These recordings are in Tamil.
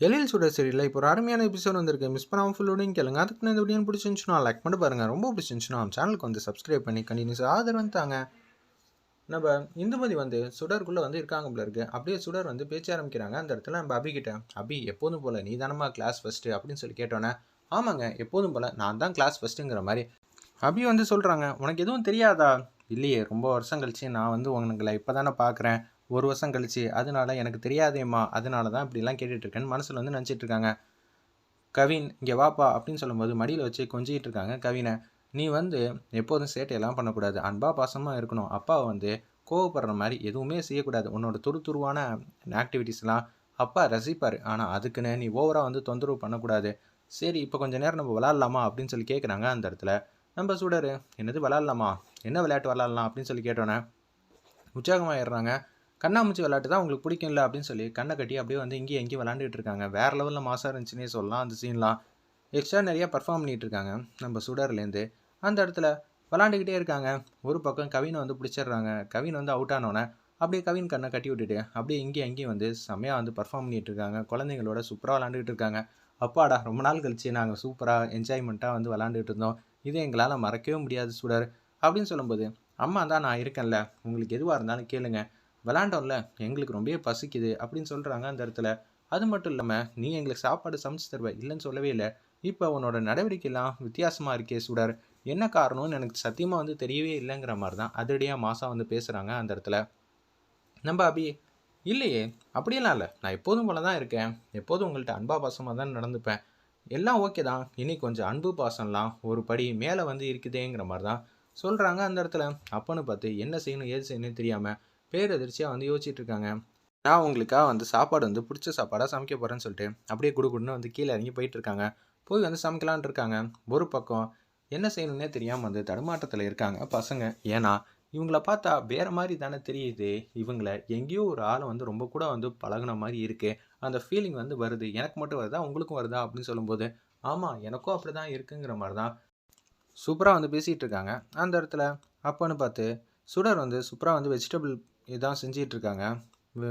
எழில் சுடர் சரியில்லை இப்போ ஒரு அருமையான எபிசோட் வந்திருக்கு. மிஸ் பண்ணாமல் ஃபுல்லோடையும் கேளுங்க. அதுக்கு இந்த வீடியோ பிடிச்சிருந்துச்சுன்னா லைக் பண்ணி பாருங்கள் ரொம்ப பிடிச்சிருந்துச்சுன்னா நம்ம சேனலுக்கு வந்து சப்ஸ்கிரைப் பண்ணி கண்டினியூஸ் ஆதரவு தாங்க. நம்ம இந்துமதி வந்து சுடருக்குள்ளே வந்து இருக்காங்க போல இருக்கு. அப்படியே சுடர் வந்து பேச்ச ஆரம்பிக்கிறாங்க. அந்த இடத்துல நம்ம அபி அபி எப்போதும் போல நீ தானம்மா கிளாஸ் ஃபஸ்ட்டு அப்படின்னு சொல்லி கேட்டோன்னே ஆமாங்க எப்போதும் போல நான் தான் கிளாஸ் ஃபஸ்ட்டுங்கிற மாதிரி. அபி வந்து சொல்கிறாங்க உனக்கு எதுவும் தெரியாதா? இல்லையே ரொம்ப வருஷம் கழிச்சு நான் வந்து உங்களை இப்போ தானே பார்க்குறேன் ஒரு வருஷம் கழிச்சு அதனால எனக்கு தெரியாதேம்மா அதனால தான் இப்படிலாம் கேட்டுட்ருக்கேன்னு மனசில் வந்து நினச்சிட்டு இருக்காங்க கவின் இங்கே வாப்பா அப்படின்னு சொல்லும்போது மடியில் வச்சு கொஞ்சிக்கிட்டு இருக்காங்க கவினை. நீ வந்து எப்போதும் சேட்டையெல்லாம் பண்ணக்கூடாது. அன்பா பாசமாக இருக்கணும். அப்பாவை வந்து கோவப்படுற மாதிரி எதுவுமே செய்யக்கூடாது. உன்னோட துரு துருவான ஆக்டிவிட்டீஸ்லாம் அப்பா ரசிப்பார். ஆனால் அதுக்குன்னு நீ ஓவராக வந்து தொந்தரவு பண்ணக்கூடாது. சரி இப்போ கொஞ்சம் நேரம் நம்ம விளாட்லாமா அப்படின்னு சொல்லி கேட்குறாங்க அந்த இடத்துல. நம்ம சுடரு என்னது விளாட்லாமா என்ன விளையாட்டு விளாட்லாம் அப்படின்னு சொல்லி கேட்டோன்னே உற்சாகமாகிடுறாங்க கண்ணாமூச்சி விளையாட்டு தான் உங்களுக்கு பிடிக்கும்ல அப்படின்னு சொல்லி கண்ணை கட்டி அப்படியே வந்து இங்கேயும் எங்கேயும் விளாண்டுட்டு இருக்காங்க. வேறு லெவலில் மாசாக இருந்துச்சுன்னே சொல்லலாம் அந்த சீன்லாம் எக்ஸ்ட்ரா நிறையா பர்ஃபார்ம் பண்ணிகிட்டு இருக்காங்க நம்ம சுடர்லேருந்து. அந்த இடத்துல விளாண்டுக்கிட்டே இருக்காங்க. ஒரு பக்கம் கவினை வந்து பிடிச்சிடுறாங்க. கவின் வந்து அவுட் ஆனோடனே அப்படியே கவின் கண்ணை கட்டி விட்டுட்டு அப்படியே இங்கேயும் அங்கேயும் வந்து செம்மையாக வந்து பர்ஃபார்ம் பண்ணிட்டு இருக்காங்க. குழந்தைங்களோட சூப்பராக விளாண்டுக்கிட்டு இருக்காங்க. அப்பாடா ரொம்ப நாள் கழிச்சு நாங்கள் சூப்பராக என்ஜாய்மெண்ட்டாக வந்து விளாண்டுட்டு இருந்தோம். இது எங்களால் மறக்கவே முடியாது சுடர் அப்படின்னு சொல்லும்போது அம்மா தான் நான் இருக்கேன்ல உங்களுக்கு எதுவாக இருந்தாலும் கேளுங்கள் விளாண்டோம்ல எங்களுக்கு ரொம்பவே பசிக்குது அப்படின்னு சொல்கிறாங்க அந்த இடத்துல. அது மட்டும் இல்லாமல் நீ எங்களுக்கு சாப்பாடு சமைச்சு தருவ இல்லைன்னு சொல்லவே இல்லை. இப்போ உன்னோட நடவடிக்கைலாம் வித்தியாசமாக இருக்கே சுடர். என்ன காரணம்னு எனக்கு சத்தியமாக வந்து தெரியவே இல்லைங்கிற மாதிரி தான் அதிரடியாக மாதம் வந்து பேசுகிறாங்க அந்த இடத்துல. நம்ம அபி இல்லையே அப்படியெல்லாம் இல்லை. நான் எப்போதும் போல தான் இருக்கேன். எப்போதும் உங்கள்கிட்ட அன்பா பாசமாக தான் நடந்துப்பேன். எல்லாம் ஓகே தான். இனி கொஞ்சம் அன்பு பாசம்லாம் ஒரு படி மேலே வந்து இருக்குதேங்கிற மாதிரி தான் சொல்கிறாங்க அந்த இடத்துல. அப்பன்னு பார்த்து என்ன செய்யணும் ஏது செய்யணும்னு தெரியாமல் பேரதிர்ச்சியாக வந்து யோசிச்சுட்டு இருக்காங்க நான் உங்களுக்காக வந்து சாப்பாடு வந்து பிடிச்ச சாப்பாடாக சமைக்க போகிறேன்னு சொல்லிட்டு அப்படியே குடுகுடுன்னு வந்து கீழே இறங்கி போயிட்டு இருக்காங்க போய் வந்து சமைக்கலான் இருக்காங்க. ஒரு பக்கம் என்ன செய்யணுன்னே தெரியாமல் வந்து தடுமாற்றத்தில் இருக்காங்க பசங்க. ஏன்னா இவங்கள பார்த்தா வேற மாதிரி தானே தெரியுது. இவங்கள எங்கேயோ ஒரு ஆளை வந்து ரொம்ப கூட வந்து பழகுன மாதிரி இருக்குது அந்த ஃபீலிங் வந்து வருது. எனக்கு மட்டும் வருதா? உங்களுக்கும் வருதா? அப்படின்னு சொல்லும்போது ஆமாம் எனக்கும் அப்படி தான் இருக்குங்கிற மாதிரி தான். சூப்பராக வந்து பேசிகிட்டு இருக்காங்க அந்த இடத்துல அப்போன்னு பார்த்து சுடர் வந்து சூப்பராக வந்து வெஜிடபிள் இதான் செஞ்சிகிட்ருக்காங்க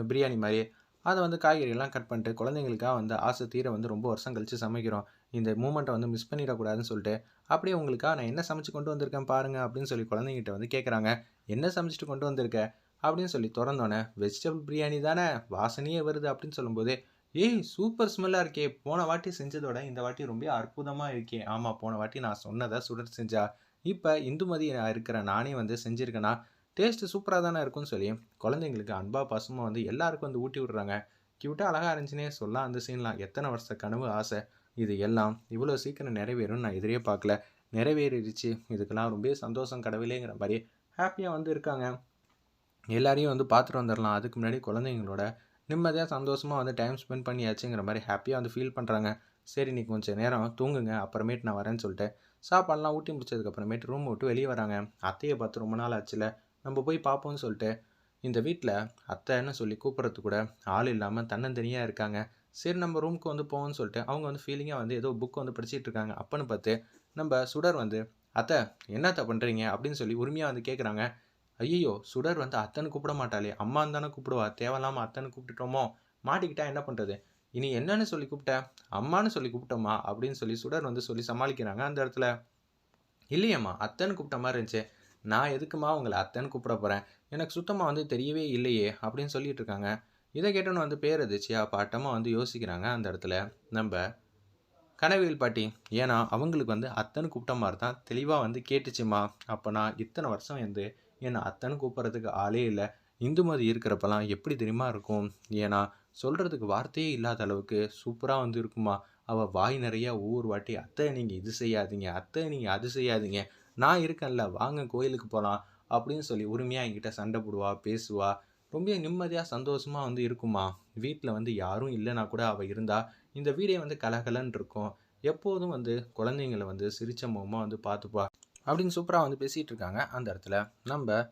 பிரியாணி மாதிரி. அதை வந்து காய்கறிலாம் கட் பண்ணிட்டு குழந்தைங்களுக்காக வந்து ஆசை தீர வந்து ரொம்ப வருஷம் கழித்து சமைக்கிறோம். இந்த மூமெண்ட்டை வந்து மிஸ் பண்ணிடக்கூடாதுன்னு சொல்லிட்டு அப்படியே உங்களுக்காக நான் என்ன சமைச்சு கொண்டு வந்திருக்கேன் பாருங்க அப்படின்னு சொல்லி குழந்தைங்கிட்ட வந்து கேட்குறாங்க என்ன சமைச்சிட்டு கொண்டு வந்திருக்க? அப்படின்னு சொல்லி திறந்தோன்னே வெஜிடபிள் பிரியாணி தானே வாசனையே வருது அப்படின்னு சொல்லும்போது ஏய் சூப்பர் ஸ்மெல்லாக இருக்கே போன வாட்டி செஞ்சதோட இந்த வாட்டி ரொம்ப அற்புதமாக இருக்கே. ஆமாம் போன வாட்டி நான் சொன்னதை சுடர் செஞ்சா இப்போ இந்துமதி நான் இருக்கிற நானே வந்து செஞ்சுருக்கேனா டேஸ்ட்டு சூப்பராக தானே இருக்கும்னு சொல்லி குழந்தைங்களுக்கு அன்பா பாசமாக வந்து எல்லாருக்கும் வந்து ஊட்டி விடுறாங்க. கியூட்டாக அழகாக இருந்துச்சுன்னே சொல்லலாம் அந்த சீன்லாம் எத்தனை வருஷ கனவு ஆசை இது எல்லாம் இவ்வளோ சீக்கிரம் நிறைவேறும்னு நான் எதிரே பார்க்கல. நிறைவேறிடுச்சு. இதுக்கெல்லாம் ரொம்ப சந்தோஷம் கடவுளேங்கிற மாதிரி ஹாப்பியாக வந்து இருக்காங்க. எல்லாரையும் வந்து பார்த்துட்டு வந்துடலாம் அதுக்கு முன்னாடி குழந்தைங்களோட நிம்மதியாக சந்தோஷமாக வந்து டைம் ஸ்பெண்ட் பண்ணியாச்சுங்கிற மாதிரி ஹாப்பியாக வந்து ஃபீல் பண்ணுறாங்க சரி நீ கொஞ்சம் நேரம் தூங்குங்க. அப்புறமேட்டு நான் வரேன்னு சொல்லிட்டு சாப்பாடெலாம் ஊட்டி முடிச்சதுக்கப்புறமேட்டு ரூம் விட்டு வெளியே வராங்க. அத்தையை பார்த்து ரொம்ப நாள் ஆச்சுல. நம்ம போய் பார்ப்போம்னு சொல்லிட்டு இந்த வீட்டில் அத்தைன்னு சொல்லி கூப்பிட்றது கூட ஆள் இல்லாமல் தன்னந்தனியாக இருக்காங்க. சரி நம்ம ரூமுக்கு வந்து போவோம்னு சொல்லிட்டு அவங்க வந்து ஃபீலிங்காக வந்து ஏதோ புக் வந்து படிச்சுட்டு இருக்காங்க. அப்போன்னு பார்த்து நம்ம சுடர் வந்து அத்தை என்னத்த பண்ணுறீங்க அப்படின்னு சொல்லி உரிமையாக வந்து கேட்குறாங்க ஐயோ சுடர் வந்து அத்தனை கூப்பிட மாட்டாளே. அம்மான்னு தானே கூப்பிடுவா. தேவையில்லாமல் அத்தனை கூப்பிட்டுட்டோமோ. மாட்டிக்கிட்டா என்ன பண்ணுறது இனி என்னன்னு சொல்லி கூப்பிட்ட? அம்மான்னு சொல்லி கூப்பிட்டோமா? அப்படின்னு சொல்லி சுடர் வந்து சொல்லி சமாளிக்கிறாங்க அந்த இடத்துல. இல்லையம்மா அத்தைன்னு கூப்பிட்ட மாதிரி இருந்துச்சு. நான் எதுக்குமா உங்களை அத்தைன்னு கூப்பிட போகிறேன் எனக்கு சுத்தமாக வந்து தெரியவே இல்லையே அப்படின்னு சொல்லிட்டு இருக்காங்க. இதை கேட்டோன்னு வந்து பேர் எதிர்ச்சியா பாட்டமாக வந்து யோசிக்கிறாங்க அந்த இடத்துல. நம்ம கனவியல் பாட்டி ஏன்னா அவங்களுக்கு வந்து அத்தனை கூப்பிட்ட மாதிரி தான் தெளிவாக வந்து கேட்டுச்சுமா? அப்போ நான் இத்தனை வருஷம் வந்து என்னை அத்தனை கூப்பிட்றதுக்கு ஆளே இல்லை. இந்துமதி இருக்கிறப்பெல்லாம் எப்படி தெரியுமா இருக்கும்? ஏன்னா சொல்கிறதுக்கு வார்த்தையே இல்லாத அளவுக்கு சூப்பராக வந்து இருக்குமா? அவள் வாய் நிறையா ஒவ்வொரு வாட்டி அத்தை நீங்கள் இது செய்யாதீங்க அத்தை நீங்கள் அது செய்யாதீங்க நான் இருக்கேன்ல வாங்க கோயிலுக்கு போகலாம் அப்படின்னு சொல்லி உரிமையாக என்கிட்ட சண்டை போடுவா பேசுவா. ரொம்ப நிம்மதியாக சந்தோஷமாக வந்து இருக்குமா. வீட்டில் வந்து யாரும் இல்லைனா கூட அவள் இருந்தால் இந்த வீடே வந்து கலகலன்னு இருக்கும். எப்போதும் வந்து குழந்தைங்களை வந்து சிரிச்ச முகமாக வந்து பார்த்துப்பா அப்படின்னு சூப்பராக வந்து பேசிகிட்டு இருக்காங்க. அந்த இடத்துல நம்ம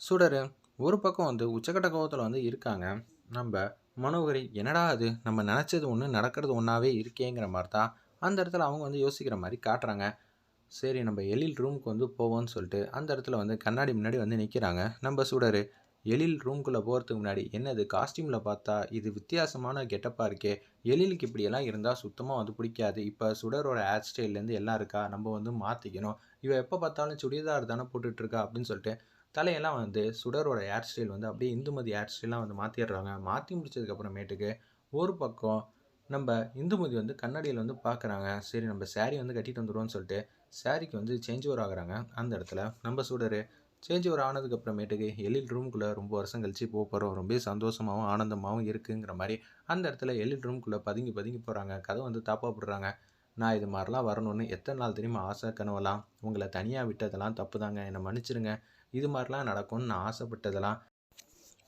சுடர் ஒரு பக்கம் வந்து உச்சக்கட்ட கோபத்தில் வந்து இருக்காங்க. நம்ம மனோகரி என்னடா அது? நம்ம நினச்சது ஒன்று நடக்கிறது ஒன்றாவே இருக்கேங்கிற மாதிரி தான். அந்த இடத்துல அவங்க வந்து யோசிக்கிற மாதிரி காட்டுறாங்க. சரி நம்ம எழில் ரூமுக்கு வந்து போவோம்னு சொல்லிட்டு அந்த இடத்துல வந்து கண்ணாடி முன்னாடி வந்து நிற்கிறாங்க நம்ம சுடர் எழில் ரூம்குள்ளே போகிறதுக்கு முன்னாடி என்னது? காஸ்டியூமில் பார்த்தா இது வித்தியாசமான கெட்டப்பாக இருக்கே. எழிலுக்கு இப்படியெல்லாம் இருந்தால் சுத்தமாக வந்து பிடிக்காது. இப்போ சுடரோட ஹேர் ஸ்டைல்லேருந்து எல்லாம் இருக்கா? நம்ம வந்து மாற்றிக்கணும் இவன் எப்போ பார்த்தாலும் சுடிதார் தானே போட்டுட்ருக்கா அப்படின்னு சொல்லிட்டு தலையெல்லாம் வந்து சுடரோட ஹேர் ஸ்டைல் வந்து அப்படியே இந்துமதி ஹேர் ஸ்டைலாம் வந்து மாற்றிடுறாங்க மாற்றி முடிச்சதுக்கப்புறமேட்டுக்கு ஒரு பக்கம் நம்ம இந்துமதி வந்து கண்ணாடியில் வந்து பார்க்குறாங்க சரி நம்ம saree வந்து கட்டிட்டு வந்துடுவோம்னு சொல்லிட்டு சாரிக்கு வந்து சேஞ்ச் ஓவர் ஆகுறாங்க. அந்த இடத்துல நம்ம சுடரு சேஞ்ச் ஓவர் ஆனதுக்கு அப்புறமேட்டுக்கு எழில் ரூம்குள்ளே ரொம்ப வருஷம் கழிச்சு போக போகிறோம் ரொம்ப சந்தோஷமாகவும் ஆனந்தமாகவும் இருக்குங்கிற மாதிரி அந்த இடத்துல எழில் ரூம்குள்ளே பதுங்கி பதுங்கி போகிறாங்க கதை வந்து தாப்பா போடுறாங்க. நான் இது மாதிரிலாம் வரணும்னு எத்தனை நாள் தெரியுமா? ஆசை கனவெல்லாம். உங்களை தனியாக விட்டதெல்லாம் தப்பு தாங்க என்னை மன்னிச்சிருங்க. இது மாதிரிலாம் நடக்கும்னு நான் ஆசைப்பட்டதெல்லாம்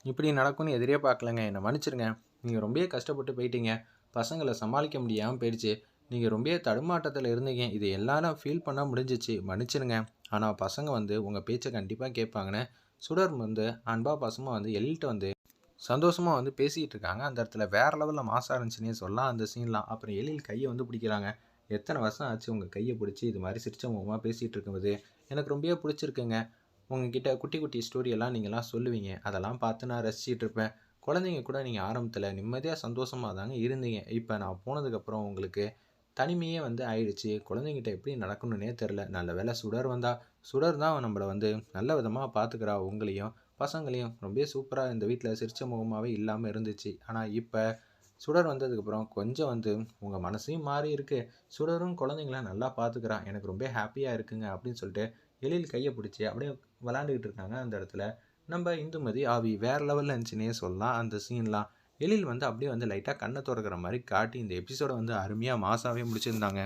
இப்படி நடக்கும்னு எதிரே பார்க்கலங்க. என்னை மன்னிச்சிருங்க. நீங்கள் ரொம்பவே கஷ்டப்பட்டு போயிட்டீங்க. பசங்களை சமாளிக்க முடியாமல் போயிடுச்சு. நீங்கள் ரொம்ப தடுமாட்டத்தில் இருந்தீங்க. இது எல்லாரும் ஃபீல் பண்ண முடிஞ்சிச்சு. மன்னிச்சிருங்க ஆனால் பசங்க வந்து உங்கள் பேச்சை கண்டிப்பாக கேட்பாங்கன்னு சுடர் வந்து அன்பா பசமாக வந்து எழில்கிட்ட வந்து சந்தோஷமாக வந்து பேசிகிட்டு இருக்காங்க. அந்த இடத்துல வேறு லெவலில் மாசாக இருந்துச்சுன்னே சொல்லலாம். அந்த சீன்லாம் அப்புறம் எழில் கையை வந்து பிடிக்கிறாங்க. எத்தனை வருஷம் ஆச்சு உங்கள் கையை பிடிச்சி இது மாதிரி சிரிச்ச முகமாக பேசிகிட்டு இருக்கும்போது? எனக்கு ரொம்பவே பிடிச்சிருக்குங்க. உங்ககிட்ட குட்டி குட்டி ஸ்டோரியெல்லாம் நீங்களாம் சொல்லுவீங்க. அதெல்லாம் பார்த்து நான் ரசிச்சிட்டு இருப்பேன். குழந்தைங்க கூட நீங்கள் ஆரம்பத்தில் நிம்மதியாக சந்தோஷமாக தாங்க இருந்தீங்க. இப்போ நான் போனதுக்கப்புறம் உங்களுக்கு தனிமையே வந்து ஆயிடுச்சு. குழந்தைங்கிட்ட எப்படி நடக்கணுன்னே தெரில நல்ல வேலை சுடர் வந்தால் சுடர் தான் நம்மளை வந்து நல்ல விதமாக பார்த்துக்கிறா உங்களையும். பசங்களையும் ரொம்ப சூப்பராக இந்த வீட்டில் சிரிச்ச முகமாகவே இல்லாமல் இருந்துச்சு. ஆனால் இப்போ சுடர் வந்ததுக்கப்புறம் கொஞ்சம் வந்து உங்கள் மனசையும் மாறி இருக்குது சுடரும் குழந்தைங்கள நல்லா பார்த்துக்கிறான் எனக்கு ரொம்ப ஹாப்பியாக இருக்குங்க அப்படின்னு சொல்லிட்டு எழில் கையை பிடிச்சி அப்படியே விளாண்டுக்கிட்டு இருக்காங்க அந்த இடத்துல. நம்ம இந்துமதி ஆவி வேற லெவலில் இருந்துச்சுன்னே சொல்லலாம். அந்த சீன்லாம் எழில் வந்து அப்படியே வந்து லைட்டாக கண்ணை திறக்கிற மாதிரி காட்டி இந்த எபிசோடை வந்து அருமையாக மாசாவே முடிச்சிருந்தாங்க.